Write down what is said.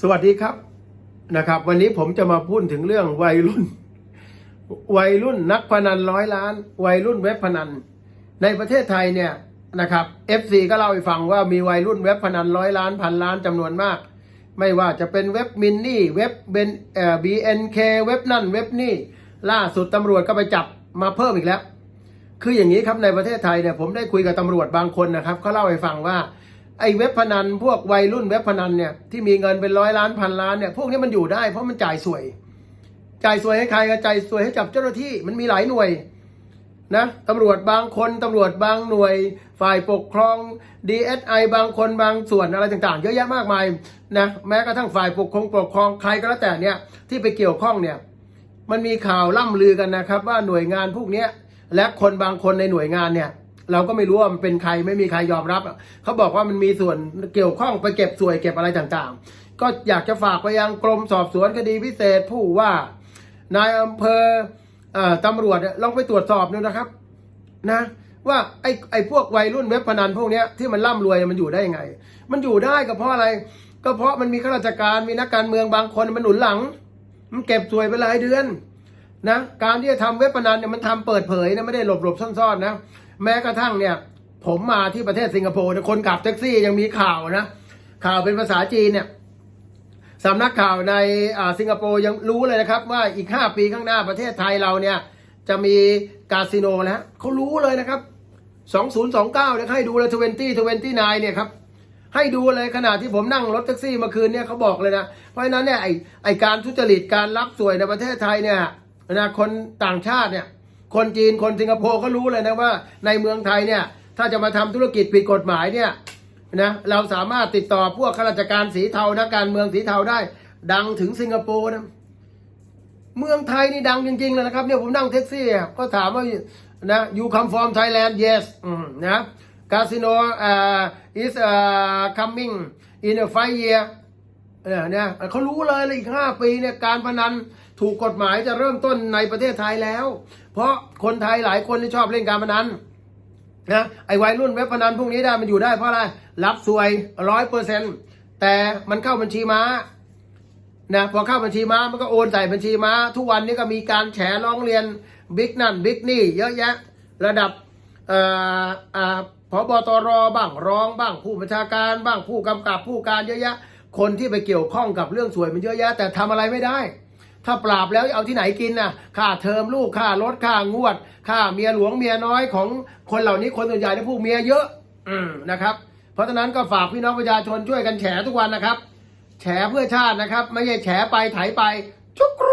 สวัสดีครับนะครับ วันนี้ผมจะมาพูดถึงเรื่องวัยรุ่น วัยรุ่นนักพนันร้อยล้าน วัยรุ่นเว็บพนัน ในประเทศไทยเนี่ยนะครับ FC ก็เล่าให้ฟังว่ามีวัยรุ่นเว็บพนันร้อยล้านพันล้านจำนวนมาก ไม่ว่าจะเป็นเว็บมินนี่เว็บเบนเอ่อ BNK เว็บนั่นเว็บนี่ล่าสุดตำรวจก็ไปจับมาเพิ่มอีกแล้ว คืออย่างนี้ครับในประเทศไทยเนี่ยผมได้คุยกับตำรวจบางคนนะครับเขาเล่าให้ฟังว่า ไอ้เว็บพนันพวกวัยรุ่นเว็บพนันเนี่ยที่มีเงินเป็นร้อยล้านพันล้านเนี่ยพวกนี้มันอยู่ได้เพราะมันจ่ายสวย จ่ายสวยให้ใครก็จ่ายสวยให้จับเจ้าหน้าที่มันมีหลายหน่วยนะตำรวจบางคนตำรวจบางหน่วย ฝ่ายปกครอง DSI บางคนบางส่วนอะไรต่างๆ เยอะแยะมากมายนะแม้กระทั่งฝ่ายปกครองปกครองใครก็แล้วแต่เนี่ยที่ไปเกี่ยวข้องเนี่ยมันมีข่าวล่ำลือกันนะครับ ว่าหน่วยงานพวกนี้และคนบางคนในหน่วยงานเนี่ย เราก็ไม่รู้ว่ามันเป็นใครไม่มีใครยอมรับ เขาบอกว่ามันมีส่วนเกี่ยวข้องไปเก็บสวยเก็บอะไรต่างๆ ก็อยากจะฝากไปยังกรมสอบสวนคดีพิเศษผู้ว่านายอำเภอตำรวจลองไปตรวจสอบดูนะครับ นะ ว่าไอ้ไอ้พวกวัยรุ่นเว็บพนันพวกนี้ที่มันร่ำรวยมันอยู่ได้ยังไง มันอยู่ได้ก็เพราะอะไร ก็เพราะมันมีข้าราชการมีนักการเมืองบางคนมันหนุนหลัง มันเก็บสวยไปหลายเดือน นะการที่จะทำเว็บพนันเนี่ยมันทำเปิดเผยนะไม่ได้หลบหลบๆซ่อนๆนะแม้กระทั่งเนี่ย ผมมาที่ประเทศสิงคโปร์เนี่ยคนขับแท็กซี่ยังมีข่าวนะ ข่าวเป็นภาษาจีนเนี่ยสำนักข่าวในอ่าสิงคโปร์ยังรู้เลยนะครับ ว่าอีก 5 ปีข้างหน้าประเทศไทยเราเนี่ย จะมีคาสิโนแล้วเขารู้เลยนะครับ 2029เนี่ยให้ดูเลย20 29เนี่ยครับ ให้ดูเลยขณะที่ผมนั่งรถแท็กซี่เมื่อคืนเนี่ยเขาบอกเลยนะ เพราะฉะนั้นเนี่ยไอไอการทุจริตการรับสวยในประเทศไทยเนี่ย นะคนต่างชาติเนี่ยคนจีนคนสิงคโปร์เขารู้เลยนะว่าในเมืองไทยเนี่ยถ้าจะมาทำธุรกิจผิดกฎหมายเนี่ยนะเราสามารถติดต่อพวกข้าราชการสีเทานักการเมืองสีเทาได้ ดังถึงสิงคโปร์นะเมืองไทยนี่ดังจริงๆเลยนะครับเนี่ยผมนั่งแท็กซี่ก็ถามว่านะ you come from Thailand yes นะ casino uh, is uh, coming in a five year เนี่ยเนี่ยเขารู้เลยเลยอีกห้าปีเนี่ยการพนันถูกกฎหมายจะเริ่มต้นในประเทศไทยแล้ว เพราะคนไทยหลายคนที่ชอบเล่นการพนันนะไอ้วัยรุ่นเว็บพนันพวกนี้ได้มันอยู่ได้เพราะอะไรรับสวยร้อยเปอร์เซ็นต์แต่มันเข้าบัญชีม้านะพอเข้าบัญชีม้ามันก็โอนใส่บัญชีม้า ทุกวันนี้ก็มีการแฉร้องเรียนบิ๊กนั่นบิ๊กนี่เยอะแยะระดับเอ่ออ่าพบตรบ้างรองบ้างผู้บัญชาการบ้างผู้กำกับผู้การเยอะแยะ คนที่ไปเกี่ยวข้องกับเรื่องสวยมันเยอะแยะ แต่ทำอะไรไม่ได้ ถ้าปราบแล้วเอาที่ไหนกินน่ะค่าเทอมลูกค่ารถค่างวด ค่าเมียหลวงเมียน้อยของคนเหล่านี้คนส่วนใหญ่ที่พวกเมียเยอะ อืนะครับ เพราะฉะนั้นก็ฝากพี่น้องประชาชนช่วยกันแฉทุกวันนะครับ แฉเพื่อชาตินะครับ ไม่ใช่แฉไปไถไปชุกร